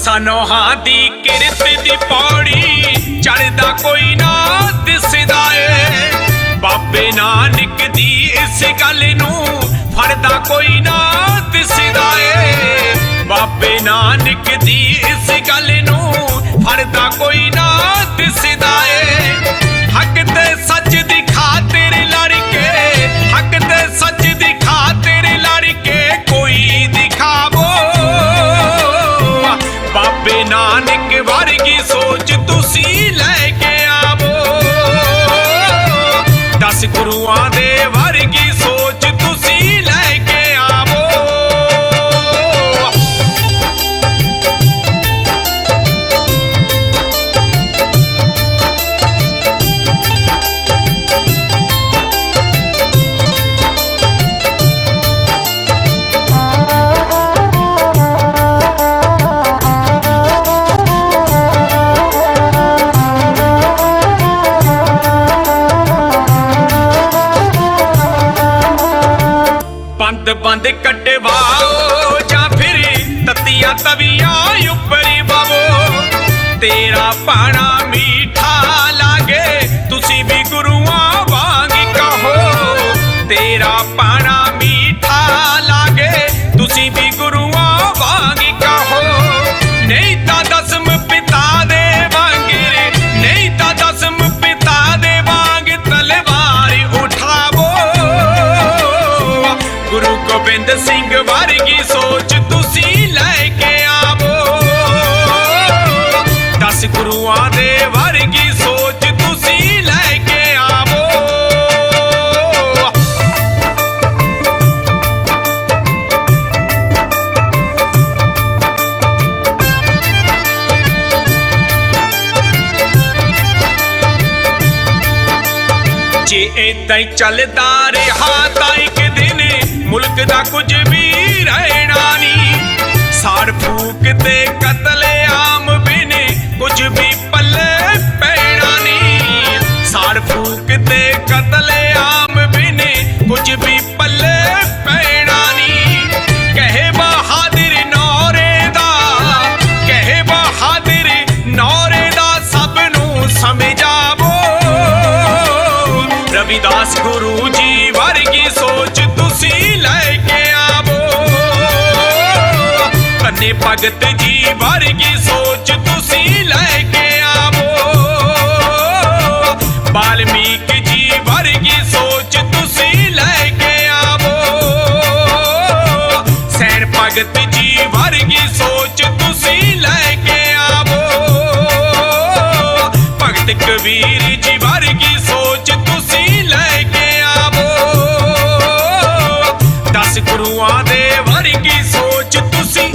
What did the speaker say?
ਦਸਾਂ ਦੀ ਕਿਰਤ ਦੀ ਪੌੜੀ। ਚੜਦਾ ਕੋਈ ਨਾ ਦਿਸਦਾ ਏ। ਬਾਬੇ ਨਾਨਕ ਦੀ ਇਸ ਗੱਲ ਨੂੰ ਫੜਦਾ ਕੋਈ ਨਾ ਦਿਸਦਾ ਏ। ਬਾਬੇ ਨਾਨਕ ਦੀ ਇਸ ਗੱਲ ਬਾਬੇ ਨਾਨਕ ਵਰਗੀ ਸੋਚ ਤੁਸੀਂ ਲੈ ਕੇ ਆਵੋ। ਦਸ ਗੁਰੂਆਂ ਦੇ ਵਰਗੀ ਬੰਦ ਬੰਦ ਜਾਂ ਫਿਰ ਤਤੀਆਂ ਤਵੀਆਂ ਉੱਪਰੀ ਬਾਵੋ ਤੇਰਾ ਪਾਣਾ ਮੀਠਾ ਲਾਗੇ, ਤੁਸੀਂ ਵੀ ਗੁਰੂਆਂ ਵਾਂਗ ਕਹੋ। ਤੇਰਾ ਪਾਣਾ ਵਰਗੀ ਸੋਚ ਤੁਸੀਂ ਲੈ ਕੇ ਆਵੋ। ਦਸ ਗੁਰੂਆਂ ਦੇ ਵਰਗੀ ਸੋਚ ਤੁਸੀਂ ਲੈ ਕੇ ਆਵੋ। ਜੇ ਏਦਾਂ ਹੀ ਚੱਲਦਾ ਰਿਹਾ ਤਾਂ ਇੱਕ ਦਿਨ ਮੁਲਕ ਦਾ ਕੁਝ ਵੀ ਰਹਿਣਾ ਨਹੀਂ। ਸਾੜ ਫੂਕ ਤੇ ਕਤਲ ਆਮ ਕੁਝ ਵੀ ਪੱਲੇ ਪੈਣਾ ਨਹੀਂ। ਸਾੜ ਫੂਕ ਤੇ ਕਤਲ ਆਮ ਕੁਝ ਵੀ ਪੱਲੇ ਪੈਣਾ ਨਹੀਂ। ਕਹੇ ਬਹਾਦਰ ਨੌਰੇ ਦਾ, ਕਹੇ ਬਹਾਦਰ ਨੌਰੇ ਦਾ ਸਭ ਨੂੰ ਸਮਝਾਵੋ ਰਵਿਦਾਸ ਗੁਰੂ ਮੇਰੇ ਭਗਤ ਜੀ ਵਰਗੀ ਸੋਚ ਤੁਸੀਂ ਲੈ ਕੇ ਆਵੋ। ਬਾਲਮੀਕ ਜੀ ਵਰਗੀ ਸੋਚ ਤੁਸੀਂ ਲੈ ਕੇ ਆਵੋ। ਸੈਣ ਭਗਤ ਜੀ ਵਰਗੀ ਸੋਚ ਤੁਸੀਂ ਲੈ ਕੇ ਆਵੋ। ਭਗਤ ਕਬੀਰ ਜੀ ਵਰਗੀ ਸੋਚ ਤੁਸੀਂ ਲੈ ਕੇ ਆਵੋ। ਦਸ ਗੁਰੂਆਂ ਦੇ ਵਰਗੀ ਸੋਚ ਤੁਸੀਂ